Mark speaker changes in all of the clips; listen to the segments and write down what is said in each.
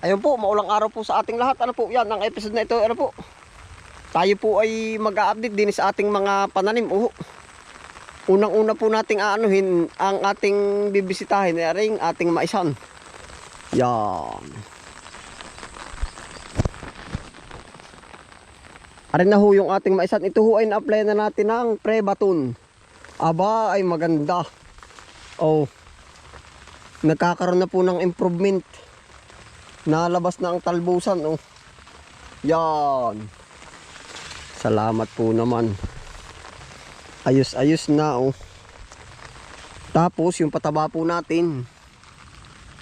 Speaker 1: Ayun po, maulang araw po sa ating lahat. Ano po, yan, ang episode na ito, ano po. Tayo po ay mag-a-update din sa ating mga pananim. Oh. Unang-una po nating aanuhin ang ating bibisitahin ay aring ating maisan. Yan. Arin na ho yung ating maisan. Ito ho ay na-apply na natin ng pre-baton. Aba ay maganda. Oh. Nagkakaroon na po ng improvement. Nalabas na ang talbusan. Oh. Yan. Salamat po naman. Ayos-ayos na oh. Tapos yung pataba po natin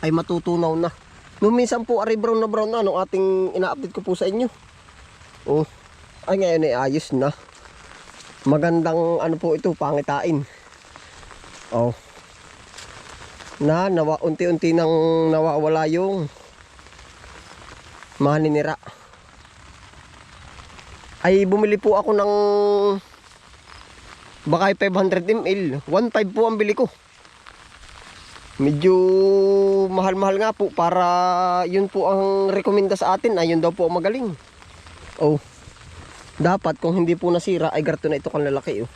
Speaker 1: ay matutunaw na. Nung minsan po ari brown na brown na nung ating ina-update ko po sa inyo. Oh. Ay ngayon ay ayos na. Magandang ano po ito pangitain. Oh. Na nawa unti-unti nang nawawala yung maninira ay bumili po ako ng baka 500 ml 1.5 po ang bili ko. Medyo mahal-mahal nga po para yun po ang rekomenda sa atin. Ayun daw po ang magaling. Oh dapat kung hindi po nasira ay garto na ito kang lalaki oh.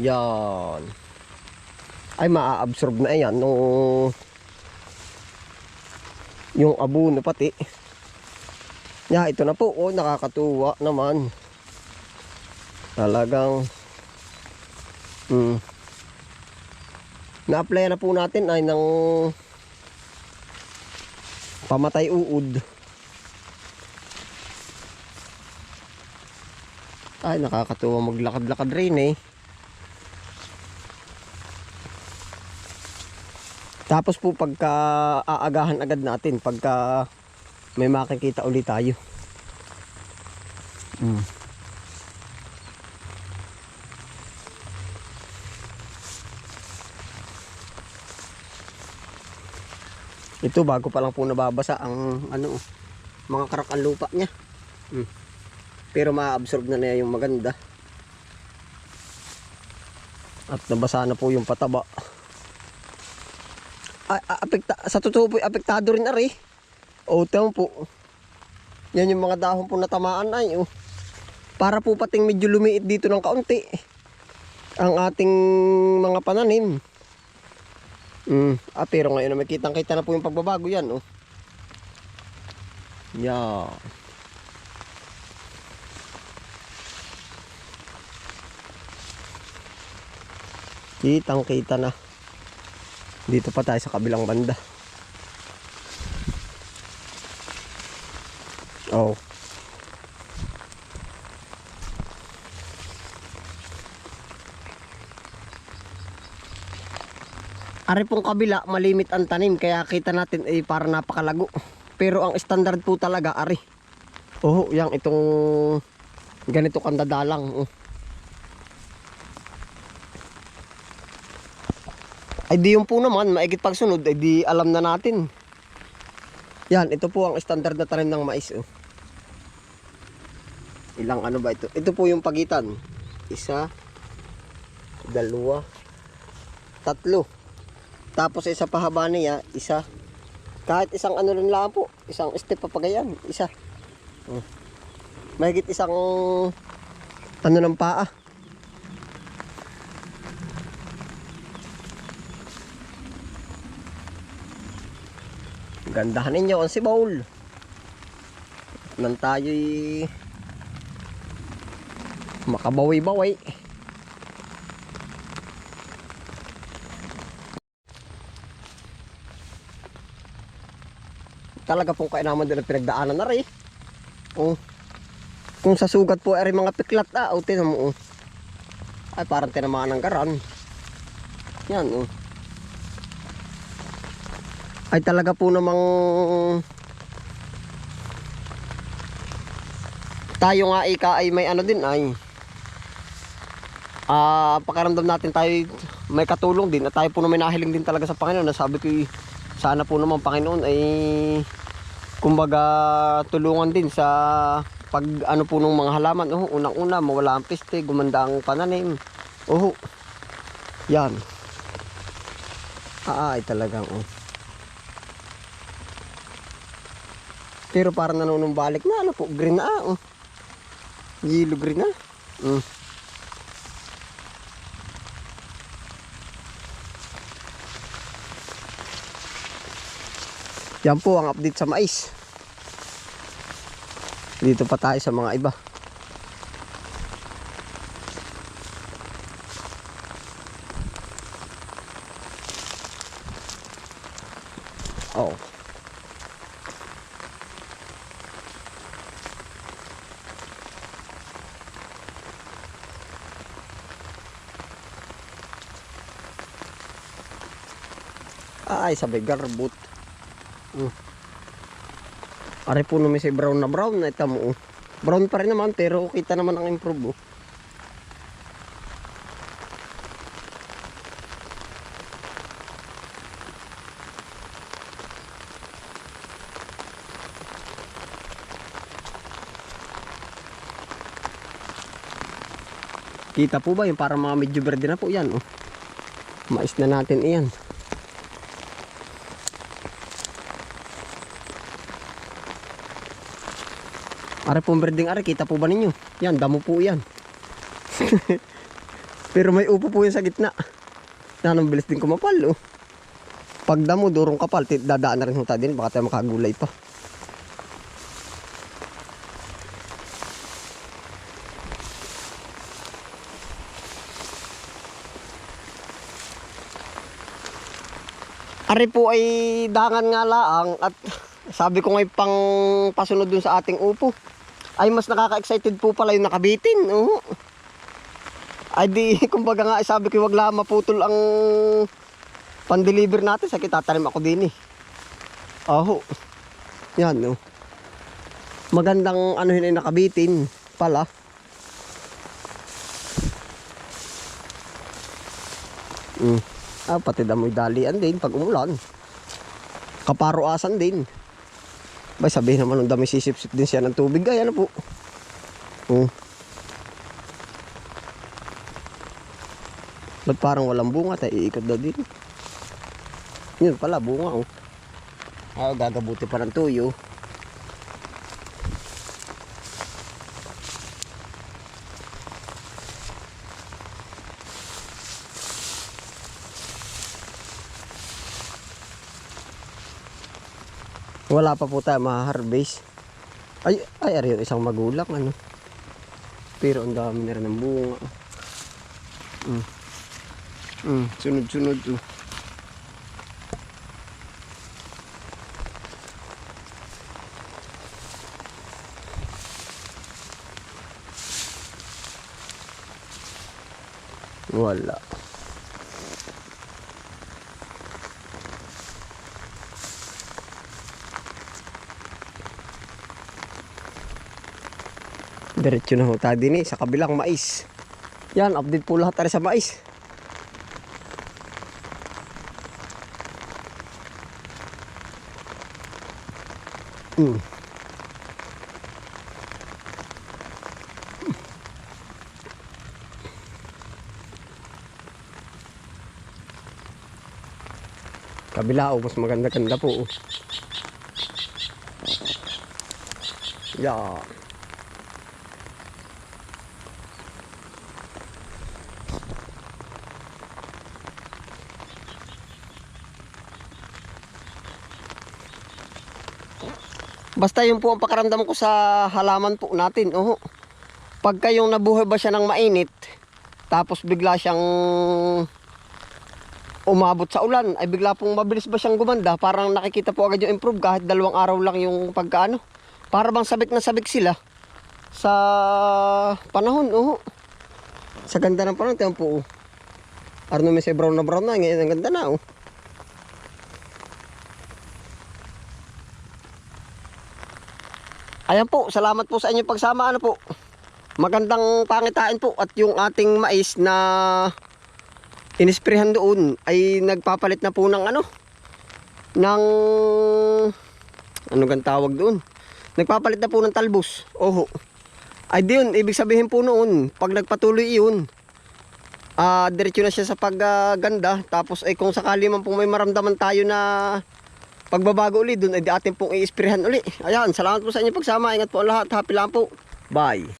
Speaker 1: Yan. Ay maa-absorb na yan nung yung abono pati Yeah, ito na po. Oh, nakakatuwa naman. Talagang mm, na-apply na po natin ay ng pamatay uod. Ay, nakakatuwa maglakad-lakad rin eh. Tapos po pagka aagahan agad natin, pagka may makikita ulit tayo. Mm. Ito bago pa lang po nababasa ang ano mga karak ang lupa niya. Mm. Pero ma-absorb na niya yung maganda. At nabasa na po yung pataba. Ay, apekta, sa totoo po, apektado rin na rin. O, tiyan po. Yan yung mga dahon po natamaan ay. Oh. Para po pating medyo lumiit dito ng kaunti. Ang ating mga pananim. Mm. Ah, pero ngayon na kitang kita na po yung pagbabago yan. Oh. Yeah. Kitang kita na. Dito pa tayo sa kabilang banda. Oh. Ari pong kabila, malimit ang tanim kaya kita natin ay para napakalago. Pero ang standard po talaga ari. Oh, yang itong ganito kandadalang. Oh. Ay di yung po naman, maigit pagsunod, ay di alam na natin. Yan, ito po ang standard na tanim ng mais. Oh. Ilang ano ba ito? Ito po yung pagitan. Isa, dalawa, tatlo. Tapos isa pahaba niya, isa. Kahit isang ano rin lang po, isang step papagayan, isa. Oh. Mahigit isang ano ng paa. Gandahan ninyo ang si Bowl. Nang tayo'y makabawi-bawi. Talaga pong kainaman din ang pinagdaanan na rin. Oh. Kung sa sugat po ay mga piklat ah, o tinan mo. Oh. Ay parang tinamaan ng garan. Yan oh. Ay talaga po namang tayo nga ika ay may ano din ay ah pakaramdam natin tayo may katulong din at tayo po na may nahiling din talaga sa Panginoon na sabi ko eh, sana po naman Panginoon ay kumbaga tulungan din sa pag ano po ng mga halaman oh unang una mawala ang piste gumanda ang pananim oh yan ah ay talagang oh Pero parang nanunumbalik na, ano po, green na, ah, oh. Yellow green na. Mm. Yan po ang update sa mais. Dito pa tayo sa mga iba. Oh. Ay, sabay garbut. Mm. Are po naman si brown na brown na ito mo. oh. Brown pa rin naman pero kita naman ang improve. Oh. Kita po ba yung parang mga medyo verde na po yan. Oh. Mais na natin iyan. Are pong berdeng are, kita po ba ninyo? Yan, damo po yan. Pero may upo po yan sa gitna. Yan, ang bilis din kumapal, oh. Pag damo, durong kapal, dadaan na rin ho tayo din, baka tayo makagulay pa. Ari po ay dangan nga laang at sabi ko ngay pang pasunod dun sa ating upo. Ay mas nakaka-excited po pala yung nakabitin. Oo. Ay di, kumbaga nga, sabi ko wag lang maputol ang pan-deliver natin. Sa tatanim ako din eh. Aho. Yan, no. Magandang ano yun ay nakabitin pala. Mm. Ah, pati damoy dalian din pag umulan. Kaparuasan din. Bay, sabihin naman ng dami sisip-sip din siya ng tubig. Ay, ano po. Oh. Ba't parang walang bunga? Tayo iikot daw din. Yun pala, bunga oh. Ah, gagabuti pa ng tuyo. Wala pa po tayo ma-harvest. Ay, ay, ari isang magulang, ano. Pero ang dami na rin ng bunga. Mm. Mm, sunod-sunod. Oh. Wala. Diretso na ho tayo din eh, sa kabilang mais. Yan, update po lahat tayo sa mais. Mm. Kabila oh, mas maganda-ganda po. oh. Yeah. Basta yun po ang pakaramdam ko sa halaman po natin. Oh. Pag kayong nabuhay ba siya ng mainit, tapos bigla siyang umabot sa ulan, ay bigla pong mabilis ba siyang gumanda, parang nakikita po agad yung improve kahit dalawang araw lang yung pagkaano. Para bang sabik na sabik sila sa panahon. Oh. Sa ganda ng panahon, tiyan po. Oh. Arno may brown na brown na, ngayon ang ganda na. Oh. Ayan po, salamat po sa inyong pagsama. Ano po? Magandang pangitain po at yung ating mais na inisprehan doon ay nagpapalit na po ng ano? Ng ano gan tawag doon? Nagpapalit na po ng talbos. Oho. Ay di ibig sabihin po noon pag nagpatuloy yun ah diretso na siya sa pagganda tapos ay kung sakali man po may maramdaman tayo na pagbabago uli, doon ay di atin pong i-sprayhan uli. Ayan, salamat po sa inyo pagsama. Ingat po lahat. Happy lang po. Bye.